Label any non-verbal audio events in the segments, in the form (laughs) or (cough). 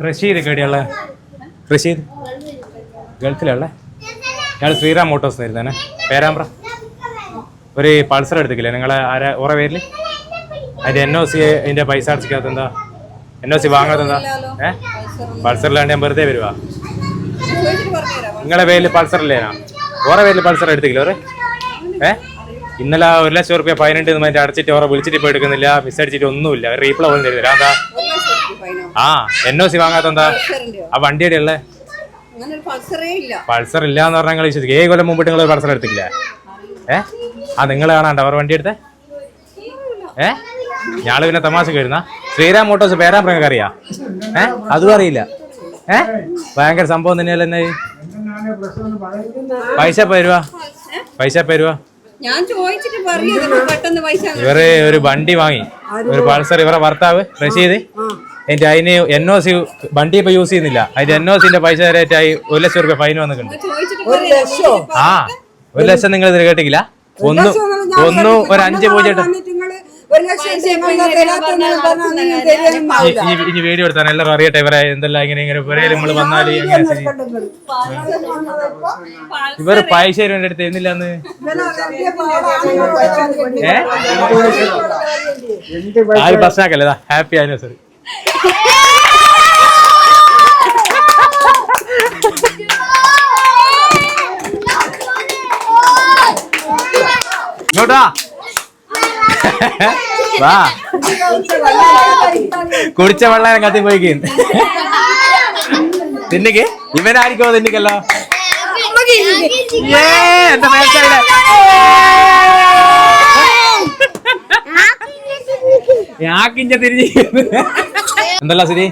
റഷീദ് കേടിയുള്ള? റഷീദ്? ഗൾഫിലുള്ള ഞാൻ ശ്രീറാം മോട്ടോഴ്സ് ആയിരുന്നേ പേരാമ്പ്ര. ഒരു പൾസർ എടുത്തിക്കില്ലേ നിങ്ങളെ ആരാ? ഓറെ പേരിൽ അതിന്റെ എൻ ഒ സി അതിന്റെ പൈസ അടച്ചിക്കാത്ത എന്താ എൻ ഒ സി വാങ്ങാത്ത എന്താ ഏ? പൾസറിലാണ്ട് ഞാൻ വെറുതെ വരുവാ. നിങ്ങളെ പേരിൽ പൾസർ ഓറെ പേരിൽ പൾസർ എടുത്തിക്കില്ല ഓരേ ഏ? ഇന്നലെ ഒരു ലക്ഷം റുപ്യ പതിനെട്ട് മറ്റേ അടച്ചിട്ട് ഓറെ വിളിച്ചിട്ട് ഇപ്പോൾ എടുക്കുന്നില്ല. മിസ് അടിച്ചിട്ട് ഒന്നുമില്ല റീപ്ലൈ പോലും തരുന്നില്ല. എന്താ ആ എന്നോ സി വാങ്ങാത്തെന്താ ആ വണ്ടിയുടെ ഉള്ളേ? ഒരു പൾസറേ ഇല്ല. പൾസർ ഇല്ല എന്ന് പറഞ്ഞാൽ നിങ്ങൾ വിശ്വസിക്കും. ഏഴ് കൊല്ലം മുമ്പിട്ട് നിങ്ങൾ പൾസർ എടുത്തില്ല ഏ? ആ നിങ്ങൾ കാണാണ്ട അവർ വണ്ടി എടുത്തേ? ഏ? ഞാൾ പിന്നെ തമാശ കയറുന്ന ശ്രീരാം മോട്ടോഴ്സ് പേരാമ്പ്രങ്ങൾക്ക് അറിയാ. ഏ? അതും അറിയില്ല. ഏ? ഭയങ്കര സംഭവം തന്നെയല്ല എന്നെ പൈസ പേരുവാ പൈസ പേരുവാ ഇവർ ഒരു വണ്ടി വാങ്ങി. ഒരു പൾസർ ഇവരെ ഭർത്താവ് റഷീദ്. അതിന്റെ അതിന് എൻ ഒ സി വണ്ടി ഇപ്പൊ യൂസ് ചെയ്യുന്നില്ല. അതിന്റെ എൻ ഒ സിന്റെ പൈസ റേറ്റായി ഒരു ലക്ഷം റുപ്യ ഫൈൻ വന്നിട്ടുണ്ട്. ആ ഒരു ലക്ഷം നിങ്ങൾ ഇതിൽ കേട്ടിക്കില്ല ഒന്ന് ഒന്ന് ഒരു അഞ്ച് പൂജ്യം ഇനി വീഡിയോ എടുത്താണ് എല്ലാവരും അറിയട്ടെ ഇവരെ എന്തെല്ലാം ഇങ്ങനെ ഇങ്ങനെ ഇവരെ നമ്മൾ ശരി. ഇവർ പൈസ തരുവാൻ അടുത്ത് എന്നില്ലാന്ന് ആരും പ്രശ്നമാക്കല്ലേ? ഹാപ്പി ആനിവേഴ്സറി ഇങ്ങോട്ടാ. (laughs) വാ. (laughs) കുടിച്ച വെള്ളം കത്തി പോയി തിന്നിക്ക്. ഇവനായിരിക്കോ തിന്നിക്കല്ലോ? ഏ, എന്റെ മേൽക്കൈയിൽ. ഞാക്കിഞ്ച തിരിഞ്ഞ് എന്തല്ല സിരി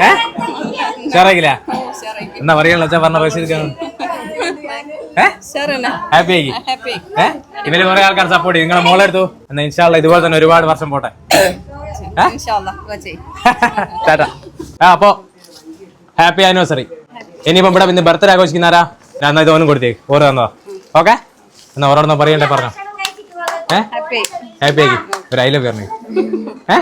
ഏ? എന്നാ പറയാനുള്ള വെച്ചാ പറഞ്ഞ പൈസ ഹാപ്പി ആയി? ഇവർ കുറെ ആൾക്കാർ സപ്പോർട്ട് ചെയ്യും. നിങ്ങളെ മോളെടുത്തു എന്നാ ഇൻഷാല്ല ഇതുപോലെ തന്നെ ഒരുപാട് വർഷം പോട്ടെ. (laughs) ടാറ്റ. ആ അപ്പോ ഹാപ്പി ആനിവേഴ്സറി ഇനിയിപ്പം ഇവിടെ പിന്നെ ബർത്ത്ഡേ ആഘോഷിക്കുന്നാരാ ഞാൻ എന്നാ ഇതോനും കൊടുത്തേക്ക് ഓരോ തന്നോ? ഓക്കെ? എന്നാ ഓരോടൊന്നും പറയണ്ടേ പറഞ്ഞോ. ഹാപ്പി ഹാപ്പി ഒരു ഐ ലവ് പറഞ്ഞു ഏ?